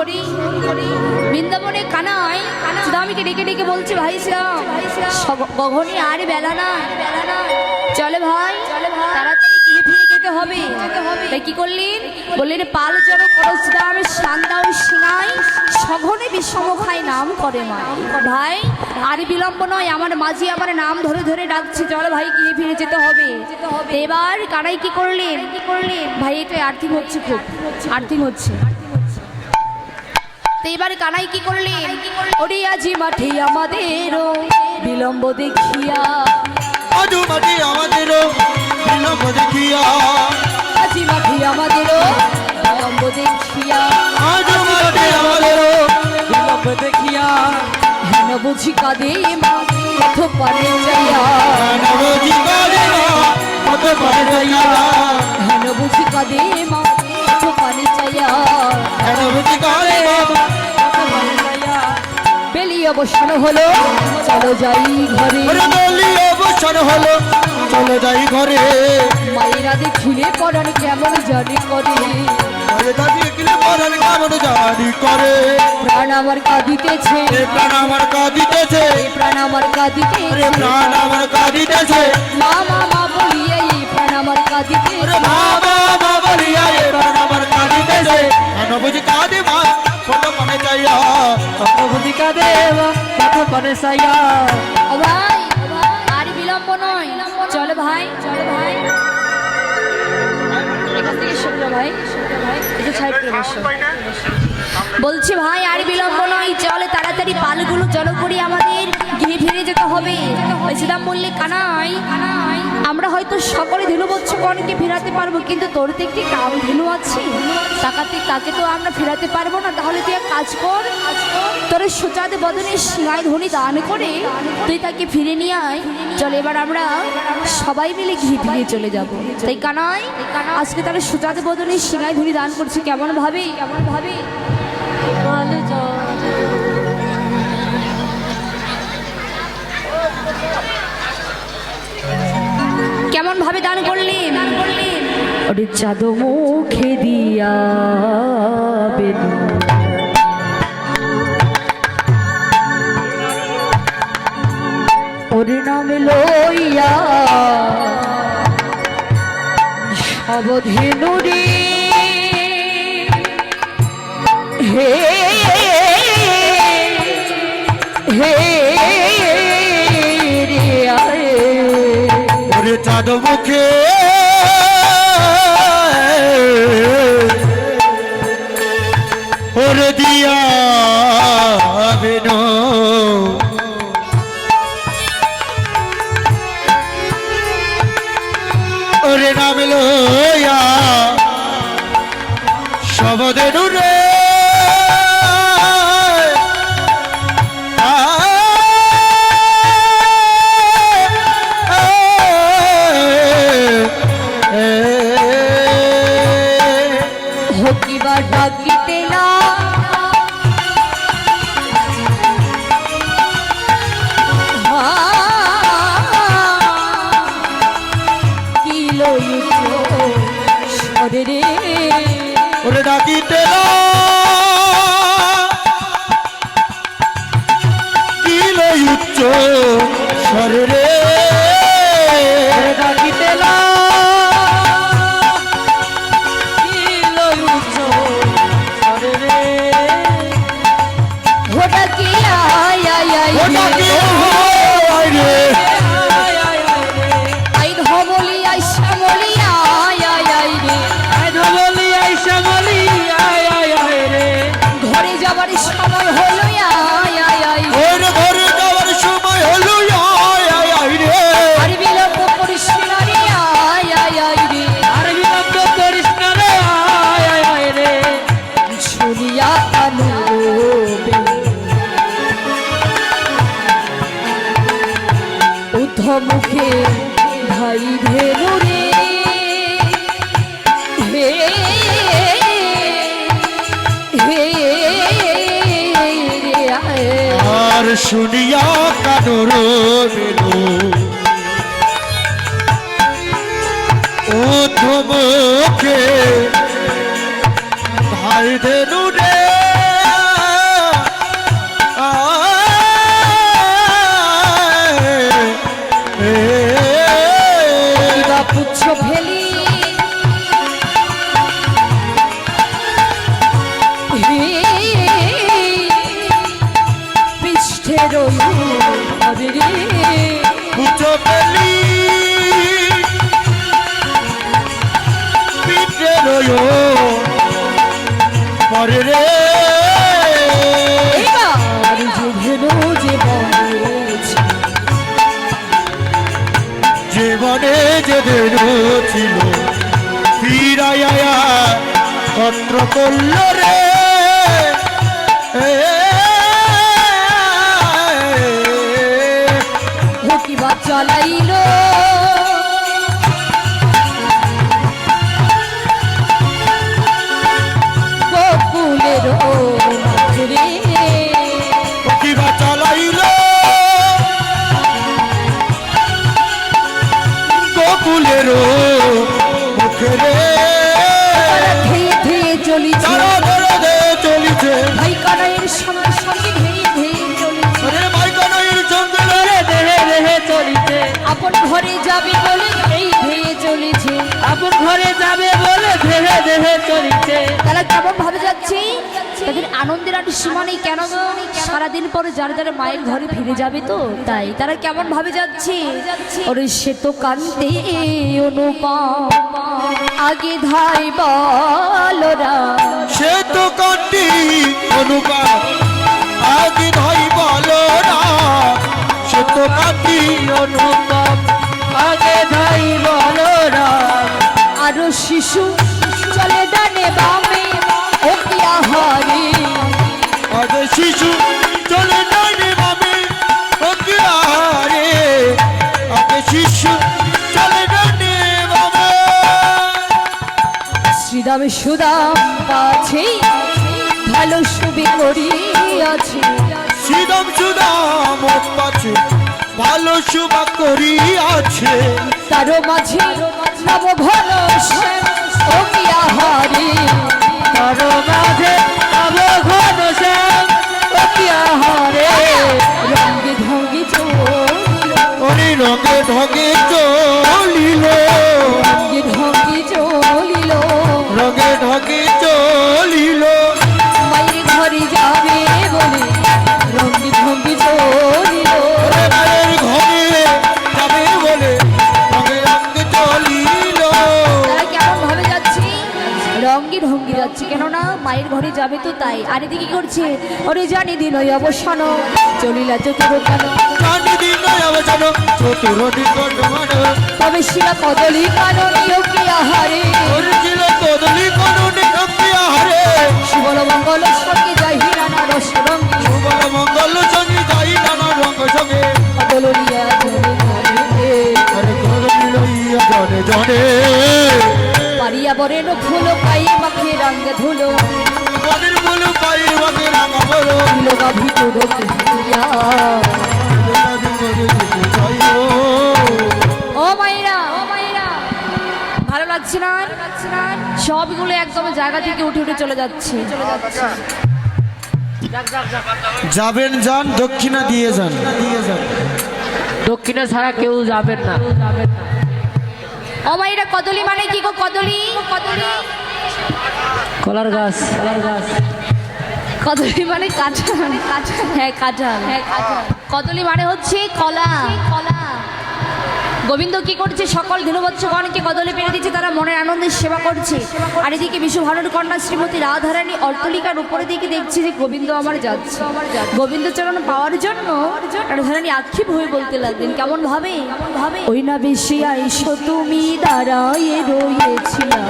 করি। বৃন্দাবনে কানায় সুদামিকে ডেকে ডেকে বলছে, ভাই শ্যাম গগনে আর বেলা না। চলে ভাই, তাড়াতাড়ি ফিরে যেতে হবে। কি করলেন পাল নাম করে ভাই, আর বিলম্ব নয়, আমার মাঝি আমার নাম ধরে ধরে ডাকছে, চলো ভাই, গিয়ে ফিরে যেতে হবে। এবার কানাই কি করলেন? কি ভাই এটা আর্থিক হচ্ছে খুব, আর্থিক হচ্ছে। তো এবারে কানাই কি করলেন? ওরে আজি মাঠে আমাদের বিলম্ব দেখিয়া। আজু মাটি আমাদেরও বিলম্ব দেখিয়া। আজি মাঠে আমাদেরও বিলম্ব দেখিয়া। আজু মাটি আমাদেরও বিলম্ব দেখিয়া। হেন বুঝি কাঁদে মা কত পারে যাইয়া। হেন বুঝি কাঁদে মা কত পারে যাইয়া। নবজি কালে কত পারে যাইয়া বেলিয়ে হলো চলো যাই ঘরে। বলি হলো চলে যাই ঘরে। মায়েরা দেখিলে কেমন জানি করে। প্রাণ আমার কাঁদিতেছে। প্রাণ আমার কাঁদিতেছে। প্রাণ আমার কাঁদিতেছে। প্রাণ আমার কাঁদিতেছে। মা মা আমার কাঁদিতে রে মা মা বলিয়া এ প্রাণ আমার কাঁদিতেছে নবজি কাঁদে মা? কত মনে চাইয়া। নবজি কাঁদে মা কত মনে চাইয়া। ভাই আর বিলম্ব নয়। চলো ভাই চলো ভাই। এখান থেকে শুক্র ভাই শুক্র ভাই। একটু সাইড করে বসো। বলছি, ভাই, আর বিলম্ব নয়, চলে তাড়াতাড়ি পালগুলো জড়ো করি আমাদের, গিয়ে ফিরে যেতে হবে। সিদাম বললে, কানাই, আমরা হয়তো সকলে ধেনুবৎসগণকে ফেরাতে পারব, কিন্তু তোর তো একটি কাম ধেনু আছে। তাকাতে, তাকে তো আমরা ফেরাতে পারব না। তাহলে তুই এক কাজ কর, তোর সোচাতে বদনে সিংহায় ধ্বনি দান করে, তুই তাকে ফিরে নিয়ে আয়। চল, এবার আমরা সবাই মিলে ঘি ফিরে চলে যাব। তাই কানাই, আজকে তারা সোচাতে বদনে সিংহায় ধ্বনি দান করছে কেমন ভাবে কেমন ভাবে কেমন ভাবে দান করলেন ওরে চাঁদ মুখে দিয়া ওরে লইয়া সবধেনু রে হে হে রে আরে। চাঁদ মুখে মুখে ভাই ধেনু রে হে হে। আর শুনিয়া কানুর বেনু ও তোমাকে তুচ্ছ ফেলি ছিল। ফিরাইয়া পত্র করল রে। চলিতে কেমন ভাবে যাচ্ছে? তাদের আনন্দের আর সীমা নেই কেন? সারাদিন পরে যারা যারা মায়ের ঘরে ফিরে যাবে তো? তাই তারা কেমন ভাবে যাচ্ছে? ওরে সে তো কান্দে অনুপম। আগে ধাই বলরা সে তো কাটি অনুপাত আগে ভাই বলো না সে তো কাটি অনুপাত আগে ধাই বলো রাম আরও শিশু শ্রীদামে সুদাম কাছে ভালো সুবি করিয়াছে শ্রীরাম সুদাম পাচ্ছে ভালো সুবা করি আছে। তারও মাঝে নব ঘন যাবে তো তাই। আর এদিকে কি করছে? ওরে জানি দিন ওই অবসান চলিলা চতুর তবে শিলা কদলি কাননীয় কি আহারে? কদলি কানুনি ভক্তি আহারে? শিবল মঙ্গল সঙ্গে যাই হিরানা রস রঙ্গি সুবল মঙ্গল সঙ্গে যাই নানা রঙ সঙ্গে। কদলিয়া জনে জনে পারিয়া বরেন ফুল পাই মাখে রঙ্গ ধুলো। কদিন বলু পাই রঙে রাঙা বলো গাভি তোর কিয়া ও মাইরা ও মাইরা। ভালো লাগছে না? সবগুলো একদম জায়গা থেকে উঠে উঠে চলে যাচ্ছে। চলে যাচ্ছে যাবেন যান দক্ষিণা দিয়ে যান। দিয়ে যান দক্ষিণে ছাড়া কেউ যাবেন না। ও মাইরা কদলি মানে কি গো কদলি কদলি? কলার গাছ। কলার গাছ কদলি মানে কাঁঠাল কাঁঠাল হ্যাঁ কাঁঠাল হ্যাঁ কাঁঠাল কদলি মানে হচ্ছে কলা। কলা। গোবিন্দ কি করছে? সকল ধীনবৎসগণকে কদলি পেরে দিচ্ছে তারা মনের আনন্দের সেবা করছে। আর এদিকে বিশ্বভানুর কন্যা শ্রীমতী রাধারানী অর্তলিকার উপরে দিকে দেখছে যে গোবিন্দ আমার যাচ্ছে। গোবিন্দ চরণ পাওয়ার জন্য রাধারানী আক্ষেপ হয়ে বলতে লাগলেন কেমন ভাবে? ভাবে? ওই না বেশি আইসো তুমি দাঁড়ায় রয়েছিলাম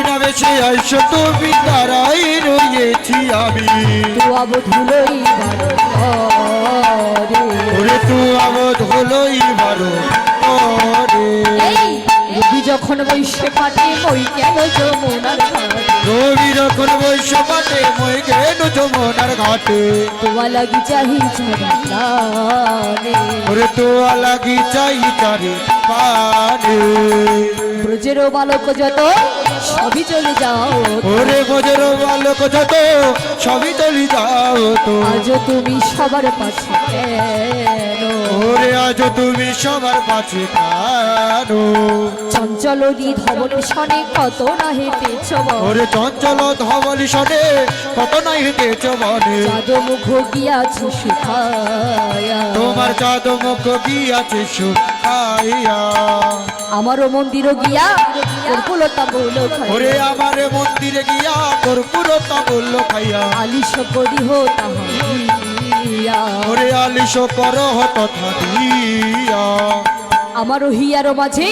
ওই না বেশি আইসো তুমি দাঁড়াই রয়েছি আমি। তো ওরে আমদ হলোই বারো রবি যখন বৈশে পাটে ওই কেন যমুনার রবি যখন বৈশ্য পাটে মই গেল যমুনার ঘাটে? তোমা লাগি চাহি ওরে তো লাগি চাই তারে পানে ব্রজের বালক যত সবই চলে যাও ওরে বজ্র বালক যত সবই চলি যাও তো। আজ তুমি সবার পাশে ওরে আজ তুমি সবার কাছে কানো? চঞ্চল ধবল সনে কত না হেঁটেছ ওরে চঞ্চল ধবলি সনে কত নাই হেঁটেছ মনে? চাঁদ মুখ গিয়াছে সুখায়া। তোমার চাঁদ মুখ গিয়াছে সুখাইয়া আমারও মন্দিরে গিয়া কর্পুলতা বল ওরে আমার মন্দিরে গিয়া কর্পূরতা বলল খাইয়া। আলিশ করি হো তাহারিয়া ওরে আলিশ কর তথা দিয়া। আমারও হিয়ারও মাঝে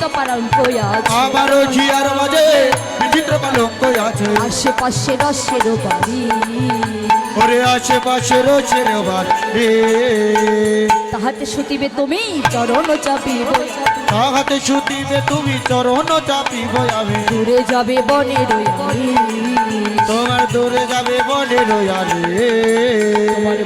তো পারান কয়াছে আমারও জিয়ার মাঝে বিচিত্র কলঙ্ক আছে। আশেপাশে রসের বাড়ি। ওরে আশেপাশে রোচের বাড়ি। তাহাতে শুতিবে তুমি চরণ চাপিব। তাহাতে শুতিবে তুমি চরণ চাপিব আমি দূরে যাবে ওই তোমার দূরে যাবে বনে রয়ালে তোমার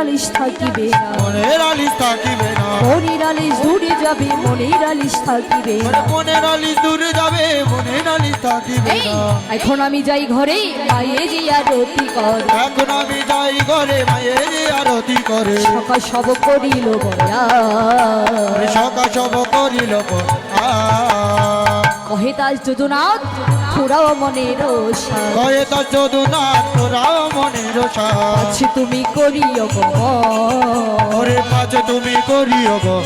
আলিশ থাকিবে মনের আলিস থাকিবে না। মনের আলিশ দূরে যাবে মনের আলিশ থাকিবে মনের আলিস দূরে যাবে মনের আলিস থাকিবে না। এখন আমি যাই ঘরে মায়ে যে আরতি কর। এখন আমি যাই ঘরে মায়ের আরতি করে। সকাল সব করিল বয়া। ওরে সকা সব করিল কহে তাজ যদুনাথ তোরাও মনের ওষা। কয়ে যদুনাথ তোরাও মনের আছে তুমি করিও গো ওরে পাচে তুমি করিও গো।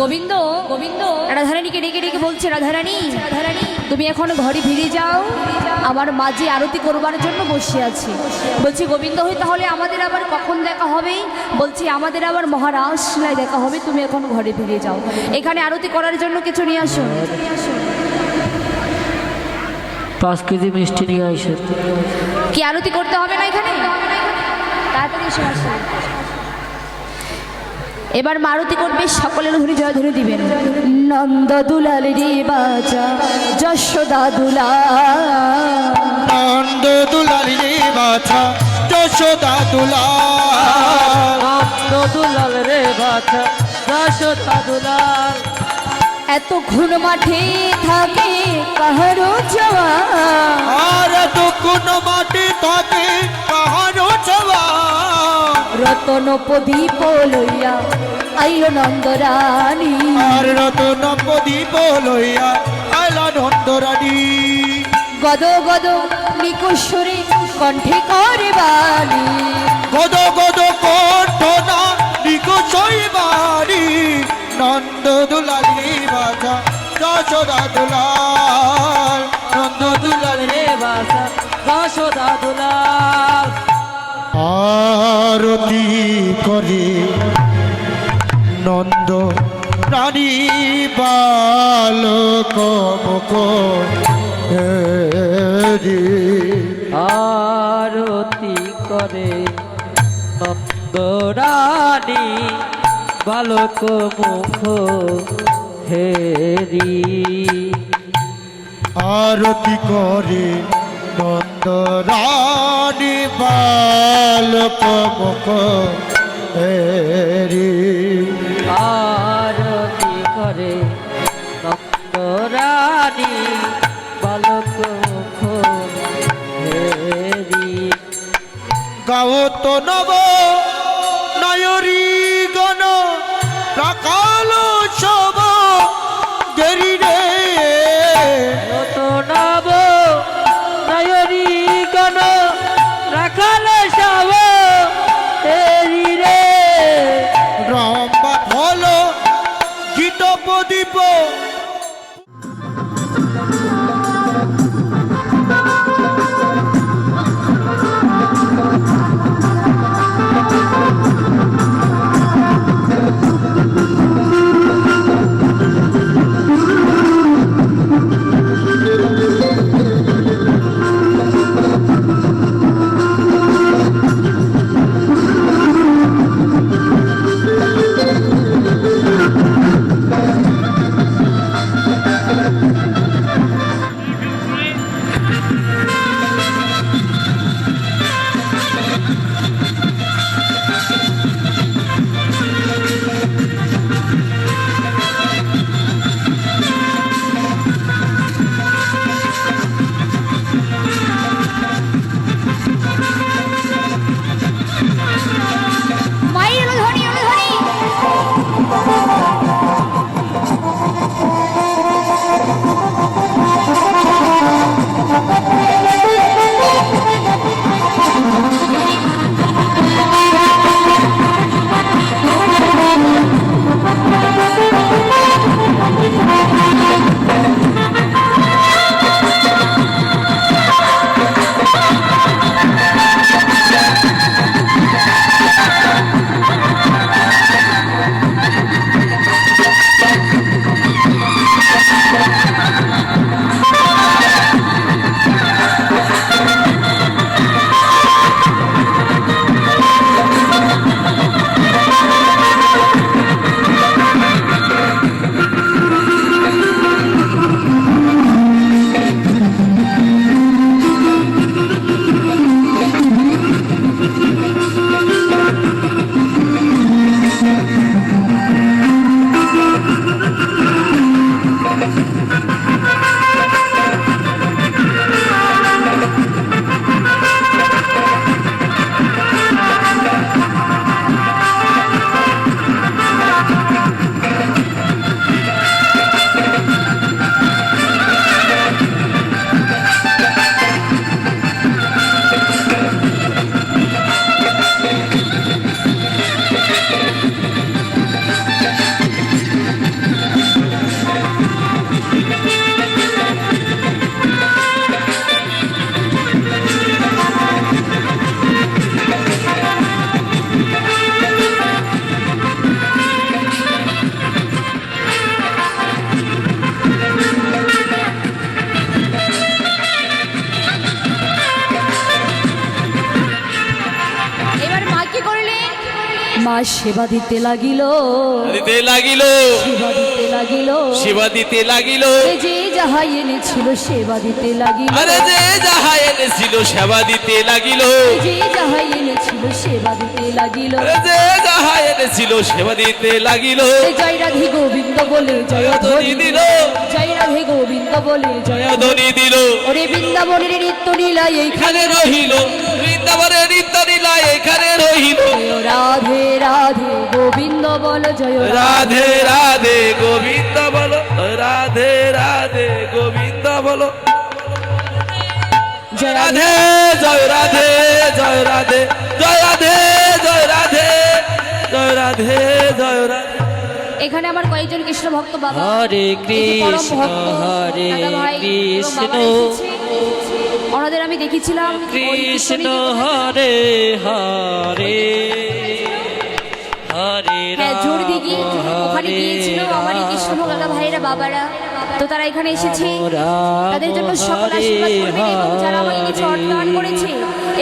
গোবিন্দ গোবিন্দ। রাধারানীকে ডেকে ডেকে বলছে রাধারানী রাধারানী তুমি এখন ঘরে ফিরে যাও। আমার মাঝে আরতি করবার জন্য বসে আছি। বলছি গোবিন্দ হই তাহলে আমাদের আবার কখন দেখা হবে? বলছি আমাদের আবার মহারাষ্ট্রায় দেখা হবে তুমি এখন ঘরে ফিরে যাও। এখানে আরতি করার জন্য কিছু নিয়ে আসো। পাঁচ কেজি মিষ্টি নিয়ে আইসে কি আরতি করতে হবে না এখানে? তাড়াতাড়ি এসে আসো। এবার মারুতি করবে সকলের ধরে জয়ধরে দিবেন। নন্দ দুলাল রে বাজা যশোদা দুলা নন্দ দুলালি রে বাছা যশোদা দুলাল নন্দ দুলাল রে বাছা যশোদা দুলাল এত ঘুণ মাঠে থাকে কাহারো জওয়া আর তো কোন মাটি থাকে কাহারো চাওয়া রতন প্রদীপ লইয়া আইলো নন্দরানী। আর রতন প্রদীপ লইয়া আইলা নন্দরানী। গদ গদ নিকুশ্বরে কণ্ঠে করে বাণী। গদ গদ কণ্ঠ না নিকুচই বাড়ি নন্দ দুলালি বাছা যশোদা দুলাল। নন্দ দুলালি রে বাছা যশোদা দুলাল। আরতি করে নন্দ রানী বালক আরতি করে নন্দরানী বালক মুখ হেরি। আরতি করে নন্দ রানী বালক মুখ রে আরতি করে নন্দরানী বালক মুখ হেরি গাও তো নব নয়রি গণ রাখালো সেবা দিতে লাগিল। দিতে লাগিল। সেবা দিতে লাগিল। সেবা দিতে লাগিল। যে যাহা এনেছিল সেবা দিতে লাগিল। আরে যে যাহা এনেছিল সেবা দিতে লাগিল। যে যাহা এনেছিল সেবা দিতে লাগিল। আরে যে যাহা এনেছিল সেবা দিতে লাগিল। জয় রাধে গোবিন্দ বলে জয় ধ্বনি দিল। জয় রাধে গোবিন্দ বলে জয় ধ্বনি দিল। ওরে বৃন্দাবনের নিত্য লীলা এইখানে রহিল। বৃন্দাবনের এখানে রহিল রাধে রাধে গোবিন্দ বল জয় রাধে। রাধে গোবিন্দ বলো রাধে রাধে গোবিন্দ বলো। জয় রাধে জয় রাধে জয় রাধে জয় রাধে জয় রাধে জয় রাধে জয় রাধে। এখানে আমার কয়েকজন কৃষ্ণ ভক্ত বাবা। হরে কৃষ্ণ হরে কৃষ্ণ। ওনাদের আমি দেখেছিলাম। কৃষ্ণ হরে হরে হরে হ্যাঁ জোর রাম ওখানে গিয়েছিল আমার কৃষ্ণ ভাইরা বাবারা। তো তারা এখানে এসেছে। তাদের জন্য সকল আশীর্বাদ করবেন এবং যারা আমাকে কিছু দান। করেছে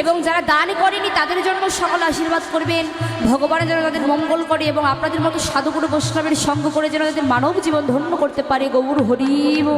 এবং যারা দান করেনি তাদের জন্য সকল আশীর্বাদ করবেন। ভগবানের যেন তাদের মঙ্গল করে এবং আপনাদের মতো সাধুগুরু বৈষ্ণবের সঙ্গ করে যেন তাদের মানব জীবন ধন্য করতে পারে। গৌর হরিব